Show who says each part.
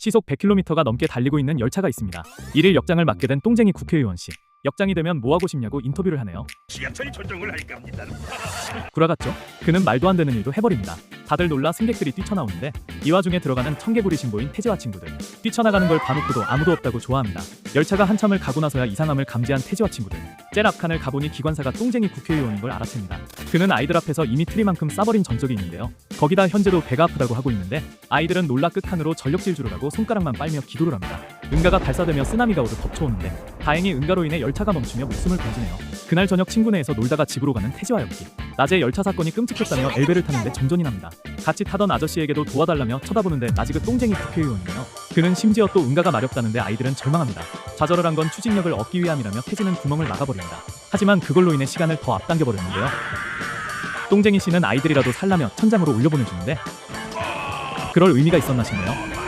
Speaker 1: 시속 100km가 넘게 달리고 있는 열차가 있습니다. 일일 역장을 맡게 된 똥쟁이 국회의원 씨. 역장이 되면 뭐 하고 싶냐고 인터뷰를 하네요.
Speaker 2: 지하철이 조정을 할까 합니다.
Speaker 1: 구라같죠? 그는 말도 안 되는 일도 해버립니다. 다들 놀라 승객들이 뛰쳐나오는데 이 와중에 들어가는 청개구리 신보인 태지와 친구들. 뛰쳐나가는 걸 봐놓고도 아무도 없다고 좋아합니다. 열차가 한참을 가고 나서야 이상함을 감지한 태지와 친구들. 젤 앞칸을 가보니 기관사가 똥쟁이 국회의원인 걸 알아챕니다. 그는 아이들 앞에서 이미 트리만큼 싸버린 전적이 있는데요. 거기다 현재도 배가 아프다고 하고 있는데 아이들은 놀라 끝칸으로 전력질주를 하고 손가락만 빨며 기도를 합니다. 응가가 발사되며 쓰나미가 오듯 덮쳐오는데 다행히 응가로 인해 열차가 멈추며 목숨을 건지네요. 그날 저녁 친구네에서 놀다가 집으로 가는 태지와 연기. 낮에 열차 사건이 끔찍했다며 엘베를 타는데 정전이 납니다. 같이 타던 아저씨에게도 도와달라며 쳐다보는데 나지그 똥쟁이 국회의원이네요. 그는 심지어 또 응가가 마렵다는데 아이들은 절망합니다. 좌절을 한 건 추진력을 얻기 위함이라며 태지는 구멍을 막아버립니다. 하지만 그걸로 인해 시간을 더 앞당겨버렸는데요. 똥쟁이 씨는 아이들이라도 살라며 천장으로 올려보내주는데 그럴 의미가 있었나 싶네요.